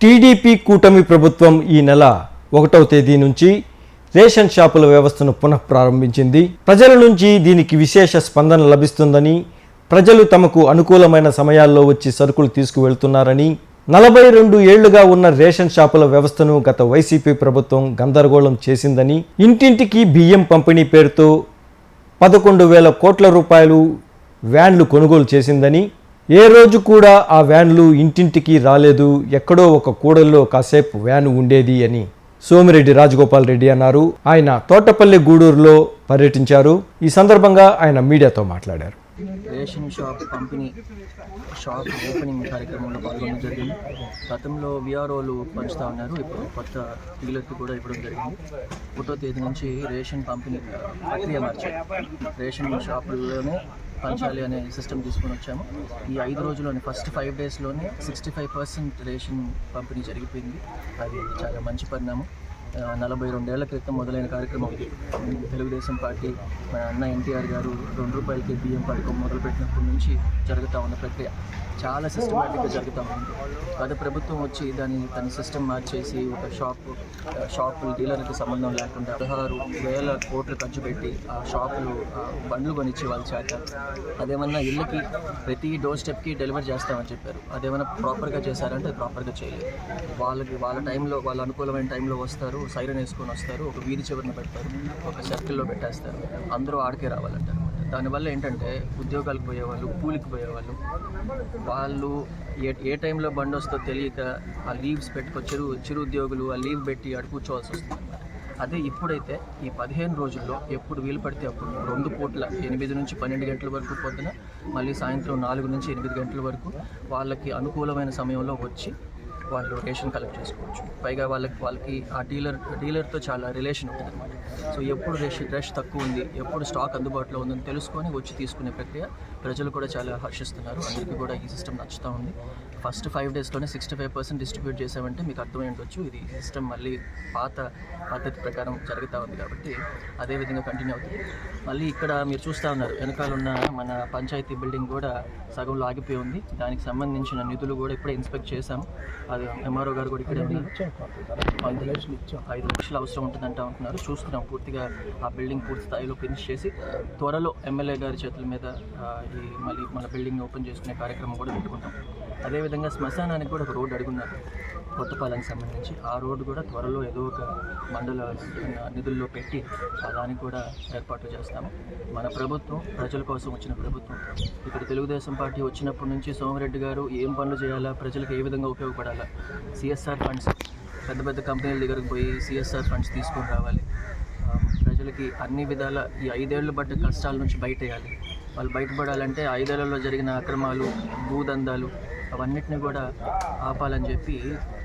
TDP కూటమి ప్రభుత్వం ఈ నెల ఒకటవ తేదీ నుంచి రేషన్ షాపుల వ్యవస్థను పునఃప్రారంభించింది ప్రజల నుంచి దీనికి విశేష స్పందన లభిస్తుందని ప్రజలు తమకు అనుకూలమైన సమయాల్లో వచ్చి సరుకులు తీసుకువెళ్తున్నారని నలభై రెండు ఏళ్ళుగా ఉన్న రేషన్ షాపుల వ్యవస్థను గత వైసీపీ ప్రభుత్వం గందరగోళం చేసిందని ఇంటింటికి బియ్యం పంపిణీ పేరుతో పదకొండు వేల కోట్ల రూపాయలు వ్యాన్లు కొనుగోలు చేసిందని ఏ రోజు కూడా ఆ వ్యాన్లు ఇంటింటికి రాలేదు. ఎక్కడో ఒక కూడల్లో కాసేపు వ్యాన్ ఉండేది అని సోమిరెడ్డి రాజగోపాల్ రెడ్డి అన్నారు. ఆయన తోటపల్లి గూడూరులో పర్యటించారు. ఈ సందర్భంగా ఆయన మీడియాతో మాట్లాడారు. Ration shop company shop opening కార్యక్రమంలో పాల్గొనడం జరిగింది. గతంలో విఆర్ఓలు పంచుతా ఉన్నారు. ఇప్పుడు కొత్త డీలర్కి కూడా ఇవ్వడం జరిగింది. ఒకటో తేదీ నుంచి రేషన్ పంపిణీ ప్రక్రియ మార్చారు. రేషన్ షాపుల్లోనే పంచాలి అనే సిస్టమ్ తీసుకొని వచ్చాము. ఈ ఐదు రోజుల్లోనే ఫస్ట్ ఫైవ్ డేస్లోనే సిక్స్టీ ఫైవ్ పర్సెంట్ రేషన్ పంపిణీ జరిగిపోయింది. అది చాలా మంచి పరిణామం. నలభై రెండేళ్ళ క్రితం మొదలైన కార్యక్రమం ఇది. తెలుగుదేశం పార్టీ మన అన్న ఎన్టీఆర్ గారు రెండు రూపాయలకి బియ్యం పథకం మొదలుపెట్టినప్పటి నుంచి జరుగుతూ ఉన్న ప్రక్రియ. చాలా సిస్టమేటిక్గా జరుగుతూ ఉంది. గత ప్రభుత్వం వచ్చి దాన్ని తన సిస్టమ్ మార్చేసి ఒక షాప్ షాపులు డీలర్కి సంబంధం లేకుండా పదహారు వేల కోట్లు ఖర్చు పెట్టి ఆ షాపులు బండ్లు కొనిచ్చి వాళ్ళ చేత. అదేమన్నా ఇళ్ళకి ప్రతి డోర్ స్టెప్కి డెలివరీ చేస్తామని చెప్పారు. అదేమన్నా ప్రాపర్గా చేశారంటే ప్రాపర్గా చేయలేదు. వాళ్ళకి వాళ్ళ టైంలో వాళ్ళ అనుకూలమైన టైంలో వస్తారు సైరన్ వేసుకొని వస్తారు ఒక వీధి చివరిన పెడతారు ఒక సర్కిల్లో పెట్టేస్తారు అందరూ ఆడికే రావాలంటారు. దానివల్ల ఏంటంటే ఉద్యోగాలకు పోయేవాళ్ళు కూలికి పోయేవాళ్ళు. వాళ్ళు ఏ ఏ టైంలో బండి వస్తుందో తెలియక ఆ లీవ్స్ పెట్టుకో చిరు చిరు ఉద్యోగులు ఆ లీవ్ పెట్టి అటు కూర్చోవాల్సి వస్తుంది. అదే ఇప్పుడైతే ఈ పదిహేను రోజుల్లో ఎప్పుడు వీలు పడితే అప్పుడు రెండు పూట్ల ఎనిమిది నుంచి పన్నెండు గంటల వరకు పొద్దున మళ్ళీ సాయంత్రం నాలుగు నుంచి ఎనిమిది గంటల వరకు వాళ్ళకి అనుకూలమైన సమయంలో వచ్చి వాళ్ళు రేషన్ కలెక్ట్ చేసుకోవచ్చు. పైగా వాళ్ళకి వాళ్ళకి ఆ డీలర్ డీలర్తో చాలా రిలేషన్ ఉంటుంది అనమాట సో ఎప్పుడు రష్ రష్ తక్కువ ఉంది ఎప్పుడు స్టాక్ అందుబాటులో ఉందని తెలుసుకొని వచ్చి తీసుకునే ప్రక్రియ ప్రజలు కూడా చాలా హర్షిస్తున్నారు. అందరికీ కూడా ఈ సిస్టమ్ నచ్చుతూ ఉంది. ఫస్ట్ ఫైవ్ డేస్లోనే సిక్స్టీ ఫైవ్ పర్సెంట్ డిస్ట్రిబ్యూట్ చేసామంటే మీకు అర్థమై ఉండొచ్చు. ఇది సిస్టమ్ మళ్ళీ పాత పద్ధతి ప్రకారం జరుగుతూ ఉంది కాబట్టి అదే విధంగా కంటిన్యూ అవుతుంది. మళ్ళీ ఇక్కడ మీరు చూస్తూ ఉన్నారు వెనకాల ఉన్న మన పంచాయతీ బిల్డింగ్ కూడా సగంలో ఆగిపోయి ఉంది. దానికి సంబంధించిన నిధులు కూడా ఇప్పుడే ఇన్స్పెక్ట్ చేశాం అది ఎంఆర్ఓ గారు కూడా ఇక్కడే ఉన్నారు. ఐదు లక్షలు ఐదు లక్షలు అవసరం ఉంటుందంట ఉంటున్నారు చూస్తున్నాం పూర్తిగా ఆ బిల్డింగ్ పూర్తి స్థాయిలో ఫినిష్ చేసి త్వరలో ఎమ్మెల్యే గారి చేతుల మీద ఈ మళ్ళీ మన బిల్డింగ్ ఓపెన్ చేసుకునే కార్యక్రమం కూడా పెట్టుకుంటాం. అదేవిధంగా శ్మశానానికి కూడా ఒక రోడ్డు అడుగున్నారు. కొత్తపాలెంకి సంబంధించి. ఆ రోడ్డు కూడా త్వరలో ఏదో ఒక మండల నిధుల్లో పెట్టి దానికి కూడా ఏర్పాట్లు చేస్తాము. మన ప్రభుత్వం ప్రజల కోసం వచ్చిన ప్రభుత్వం. ఇక్కడ తెలుగుదేశం పార్టీ వచ్చినప్పటి నుంచి సోమిరెడ్డి గారు ఏం పనులు చేయాలా ప్రజలకు ఏ విధంగా ఉపయోగపడాలా? సిఎస్ఆర్ ఫండ్స్ పెద్ద పెద్ద కంపెనీల దగ్గరకు పోయి సిఎస్ఆర్ ఫండ్స్ తీసుకొని రావాలి. ప్రజలకి అన్ని విధాల ఈ ఐదేళ్ళు బట్టి కష్టాల నుంచి బయటేయాలి. వాళ్ళు బయటపడాలంటే ఐదేళ్ళలో జరిగిన అక్రమాలు భూదందాలు అవన్నిటిని కూడా ఆపాలని చెప్పి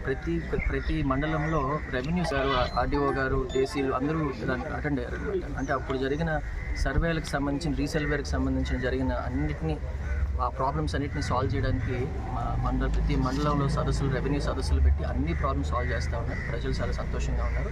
ప్రతి ప్రతి మండలంలో రెవెన్యూ సార్ ఆర్డీఓ గారు జేసీలు అందరూ దానికి అటెండ్ అయ్యారు అనమాట అంటే అప్పుడు జరిగిన సర్వేలకు సంబంధించిన రీసర్వేలకు సంబంధించిన జరిగిన అన్నిటినీ ఆ ప్రాబ్లమ్స్ అన్నిటిని సాల్వ్ చేయడానికి మా మండల ప్రతి మండలంలో సదస్సులు రెవెన్యూ సదస్సులు పెట్టి అన్ని ప్రాబ్లమ్స్ సాల్వ్ చేస్తూ ఉన్నారు. ప్రజలు చాలా సంతోషంగా ఉన్నారు.